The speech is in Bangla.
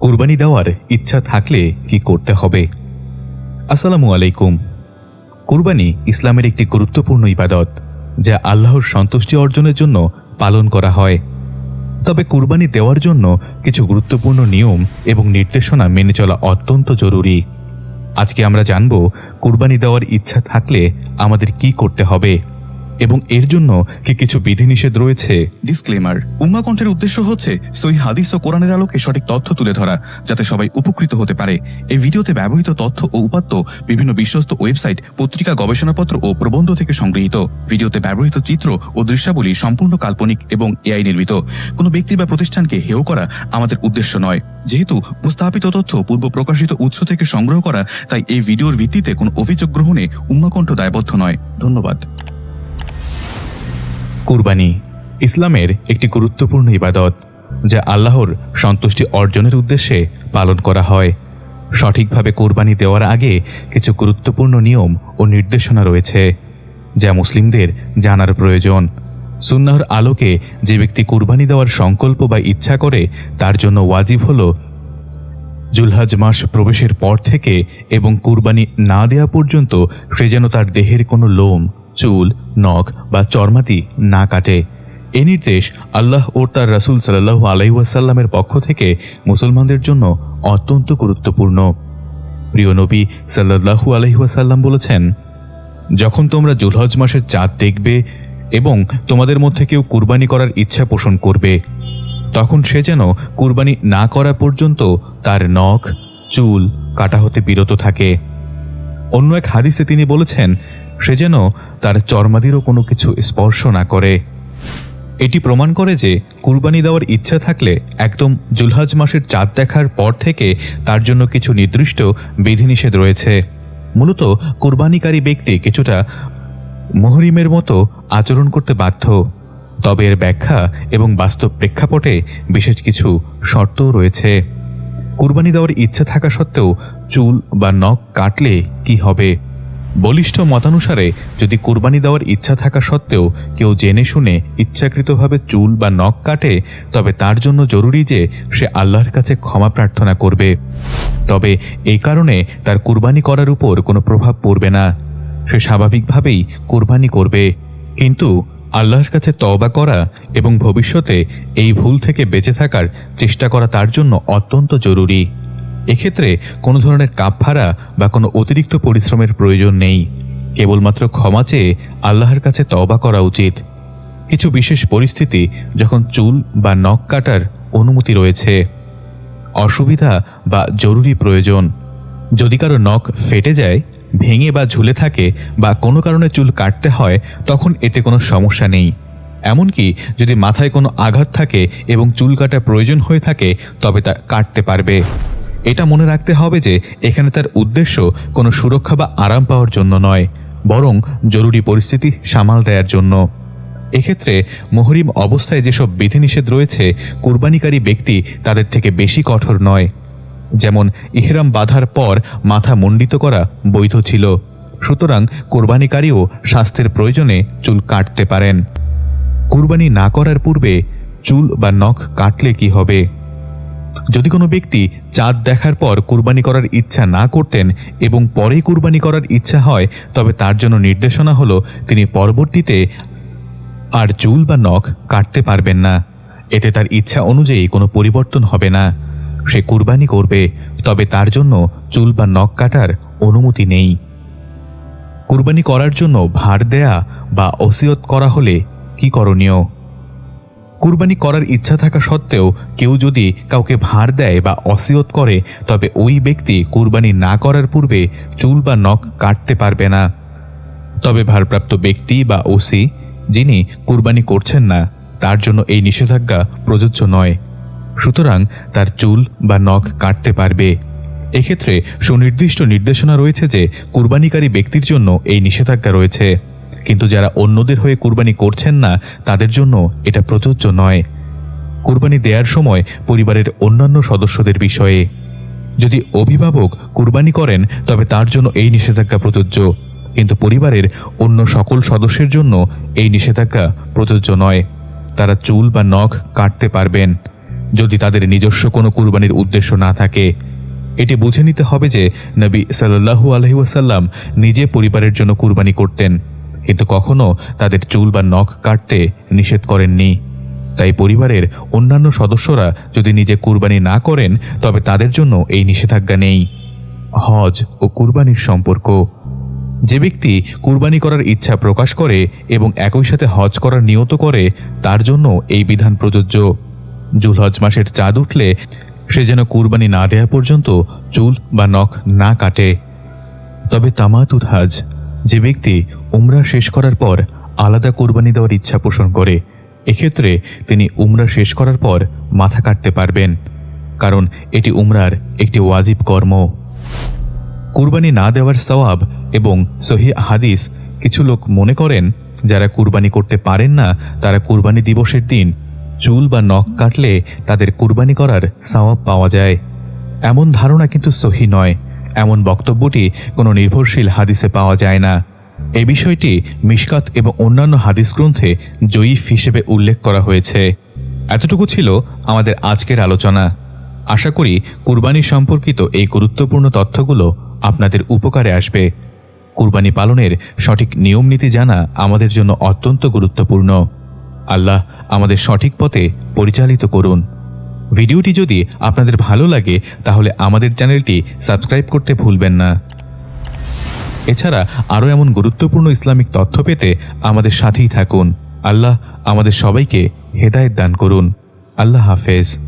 কুরবানি দেওয়ার ইচ্ছা থাকলে কি করতে হবে? আসসালামু আলাইকুম। কুরবানি ইসলামের একটি গুরুত্বপূর্ণ ইবাদত, যা আল্লাহর সন্তুষ্টি অর্জনের জন্য পালন করা হয়। তবে কুরবানি দেওয়ার জন্য কিছু গুরুত্বপূর্ণ নিয়ম এবং নির্দেশনা মেনে চলা অত্যন্ত জরুরি। আজকে আমরা জানব, কুরবানি দেওয়ার ইচ্ছা থাকলে আমাদের কি করতে হবে? এবং এর জন্য কি কিছু বিধিনিষেধ রয়েছে? ডিসক্লেমার উম্মা কণ্ঠের উদ্দেশ্য হচ্ছে সই হাদিস ও কোরআনের আলোকে সঠিক তথ্য তুলে ধরা, যাতে সবাই উপকৃত হতে পারে। এই ভিডিওতে ব্যবহৃত তথ্য ও উপাত্ত বিভিন্ন বিশ্বস্ত ওয়েবসাইট, পত্রিকা, গবেষণাপত্র ও প্রবন্ধ থেকে সংগৃহীত। ভিডিওতে ব্যবহৃত চিত্র ও দৃশ্যাবলী সম্পূর্ণ কাল্পনিক এবং এআই নির্মিত। কোনো ব্যক্তি বা প্রতিষ্ঠানকে হেয় করা আমাদের উদ্দেশ্য নয়। যেহেতু উপস্থাপিত তথ্য পূর্ব প্রকাশিত উৎস থেকে সংগ্রহ করা, তাই এই ভিডিওর ভিত্তিতে কোনো অভিযোগ গ্রহণে উম্মাকণ্ঠ দায়বদ্ধ নয়। ধন্যবাদ। কুরবানি ইসলামের একটি গুরুত্বপূর্ণ ইবাদত, যা আল্লাহর সন্তুষ্টি অর্জনের উদ্দেশ্যে পালন করা হয়। সঠিকভাবে কুরবানি দেওয়ার আগে কিছু গুরুত্বপূর্ণ নিয়ম ও নির্দেশনা রয়েছে, যা মুসলিমদের জানার প্রয়োজন। সুন্নাহর আলোকে যে ব্যক্তি কুরবানি দেওয়ার সংকল্প বা ইচ্ছা করে, তার জন্য ওয়াজিব হল জুলহাজ মাস প্রবেশের পর থেকে এবং কুরবানি না দেওয়া পর্যন্ত সে যেন তার দেহের কোনো লোম চুল, নখ বা চর্মাতি না কাটে। এ নির্দেশ আল্লাহ ও তার রাসুল সাল্লাহ আলাইসাল্লামের পক্ষ থেকে মুসলমানদের জন্য অত্যন্ত গুরুত্বপূর্ণ। প্রিয় নবী সাল্লাহু আলহিহাসাল্লাম বলেছেন, যখন তোমরা জুলহজ মাসের চাঁদ দেখবে এবং তোমাদের মধ্যে কেউ কুরবানি করার ইচ্ছা পোষণ করবে, তখন সে যেন কুরবানি না করা পর্যন্ত তার নখ, চুল কাটা হতে বিরত থাকে। অন্য এক হাদিসে তিনি বলেছেন সে যেন তার চর্মাদিরও কোনো কিছু স্পর্শ না করে। এটি প্রমাণ করে যে কুরবানি দেওয়ার ইচ্ছা থাকলে একদম জুলহাজ মাসের চাঁদ দেখার পর থেকে তার জন্য কিছু নির্দিষ্ট বিধিনিষেধ রয়েছে। মূলত কুরবানিকারী ব্যক্তি কিছুটা মহরিমের মতো আচরণ করতে বাধ্য। তবে এর ব্যাখ্যা এবং বাস্তব প্রেক্ষাপটে বিশেষ কিছু শর্তও রয়েছে। কুরবানি দেওয়ার ইচ্ছা থাকা সত্ত্বেও চুল বা নখ কাটলে কি হবে? বলিষ্ঠ মতানুসারে যদি কুরবানি দেওয়ার ইচ্ছা থাকা সত্ত্বেও কেউ জেনে শুনে ইচ্ছাকৃতভাবে চুল বা নখ কাটে, তবে তার জন্য জরুরি যে সে আল্লাহর কাছে ক্ষমা প্রার্থনা করবে। তবে এই কারণে তার কুরবানি করার উপর কোনো প্রভাব পড়বে না। সে স্বাভাবিকভাবেই কুরবানি করবে। কিন্তু আল্লাহর কাছে তওবা করা এবং ভবিষ্যতে এই ভুল থেকে বেঁচে থাকার চেষ্টা করা তার জন্য অত্যন্ত জরুরি। এক্ষেত্রে কোনো ধরনের কাপফারা বা কোনো অতিরিক্ত পরিশ্রমের প্রয়োজন নেই। কেবলমাত্র ক্ষমা চেয়ে আল্লাহর কাছে তওবা করা উচিত। কিছু বিশেষ পরিস্থিতি যখন চুল বা নখ কাটার অনুমতি রয়েছে। অসুবিধা বা জরুরি প্রয়োজন। যদি কারও নখ ফেটে যায়, ভেঙে বা ঝুলে থাকে বা কোনো কারণে চুল কাটতে হয়, তখন এতে কোনো সমস্যা নেই। এমনকি যদি মাথায় কোনো আঘাত থাকে এবং চুল কাটার প্রয়োজন হয়ে থাকে, তবে তা কাটতে পারবে। এটা মনে রাখতে হবে যে এখানে তার উদ্দেশ্য কোনো সুরক্ষা বা আরাম পাওয়ার জন্য নয়, বরং জরুরি পরিস্থিতি সামাল দেওয়ার জন্য। এক্ষেত্রে মহরিম অবস্থায় যেসব বিধিনিষেধ রয়েছে, কুরবানিকারী ব্যক্তি তাদের থেকে বেশি কঠোর নয়। যেমন ইহরাম বাঁধার পর মাথা মণ্ডিত করা বৈধ ছিল, সুতরাং কোরবানিকারীও স্বাস্থ্যের প্রয়োজনে চুল কাটতে পারেন। কুরবানি না করার পূর্বে চুল বা নখ কাটলে কি হবে? যদি কোনো ব্যক্তি চাঁদ দেখার পর কুরবানি করার ইচ্ছা না করতেন এবং পরে কুরবানি করার ইচ্ছা হয়, তবে তার জন্য নির্দেশনা হলো তিনি পরবর্তীতে আর চুল বা নখ কাটতে পারবেন না। এতে তার ইচ্ছা অনুযায়ী কোনো পরিবর্তন হবে না। সে কুরবানি করবে, তবে তার জন্য চুল বা নখ কাটার অনুমতি নেই। কুরবানি করার জন্য ভার দেয়া বা ওসিয়ত করা হলে কি করণীয়? কুরবানি করার ইচ্ছা থাকা সত্ত্বেও কেউ যদি কাউকে ভার দেয় বা অসিয়ত করে, তবে ওই ব্যক্তি কুরবানি না করার পূর্বে চুল বা নখ কাটতে পারবে না। তবে ভারপ্রাপ্ত ব্যক্তি বা ওসি, যিনি কুরবানি করছেন না, তার জন্য এই নিষেধাজ্ঞা প্রযোজ্য নয়। সুতরাং তার চুল বা নখ কাটতে পারবে। এক্ষেত্রে সুনির্দিষ্ট নির্দেশনা রয়েছে যে কুরবানিকারী ব্যক্তির জন্য এই নিষেধাজ্ঞা রয়েছে। কিন্তু যারা অন্যদের হয়ে কুরবানি করছেন না, তাদের জন্য এটা প্রযোজ্য নয়। কুরবানি দেওয়ার সময় পরিবারের অন্যান্য সদস্যদের বিষয়ে। যদি অভিভাবক কুরবানি করেন, তবে তার জন্য এই নিষেধাজ্ঞা প্রযোজ্য। কিন্তু পরিবারের অন্য সকল সদস্যের জন্য এই নিষেধাজ্ঞা প্রযোজ্য নয়। তারা চুল বা নখ কাটতে পারবেন, যদি তাদের নিজস্ব কোনো কুরবানির উদ্দেশ্য না থাকে। এটি বুঝে নিতে হবে যে নবী সাল্লাহু আলহিউসাল্লাম নিজে পরিবারের জন্য কুরবানি করতেন। কিন্তু কখনো তাদের চুল বা নখ কাটতে নিষেধ করেননি। তাই পরিবারের অন্যান্য সদস্যরা যদি নিজে কুরবানি না করেন, তবে তাদের জন্য এই নিষেধাজ্ঞা নেই। হজ ও কুরবানির সম্পর্ক। যে ব্যক্তি কুরবানি করার ইচ্ছা প্রকাশ করে এবং একই সাথে হজ করার নিয়ত করে, তার জন্য এই বিধান প্রযোজ্য। জুলহজ মাসের চাঁদ উঠলে সে যেন কুরবানি না দেয়া পর্যন্ত চুল বা নখ না কাটে। তবে তামাতুদ হাজ যে ব্যক্তি উমরা শেষ করার পর আলাদা কুরবানি দেওয়ার ইচ্ছা পোষণ করে, এক্ষেত্রে তিনি উমরা শেষ করার পর মাথা কাটতে পারবেন, কারণ এটি উমরার একটি ওয়াজিব কর্ম। কুরবানি না দেওয়ার সওয়াব এবং সহি হাদিস কিছু লোক মনে করেন, যারা কুরবানি করতে পারেন না, তারা কুরবানি দিবসের দিন চুল বা নখ কাটলে তাদের কুরবানি করার সওয়াব পাওয়া যায়। এমন ধারণা কিন্তু সহি নয়। এমন বক্তব্যটি কোনো নির্ভরশীল হাদিসে পাওয়া যায় না। এ বিষয়টি মিশকাত এবং অন্যান্য হাদিস গ্রন্থে জয়ীফ হিসেবে উল্লেখ করা হয়েছে। এতটুকু ছিল আমাদের আজকের আলোচনা। আশা করি কুরবানি সম্পর্কিত এই গুরুত্বপূর্ণ তথ্যগুলো আপনাদের উপকারে আসবে। কুরবানি পালনের সঠিক নিয়ম নীতি জানা আমাদের জন্য অত্যন্ত গুরুত্বপূর্ণ। আল্লাহ আমাদের সঠিক পথে পরিচালিত করুন। ভিডিওটি যদি আপনাদের ভালো লাগে, তাহলে আমাদের চ্যানেলটি সাবস্ক্রাইব করতে ভুলবেন না। এছাড়া আরও এমন গুরুত্বপূর্ণ ইসলামিক তথ্য পেতে আমাদের সাথেই থাকুন। আল্লাহ আমাদের সবাইকে হেদায়ত দান করুন। আল্লাহ হাফেজ।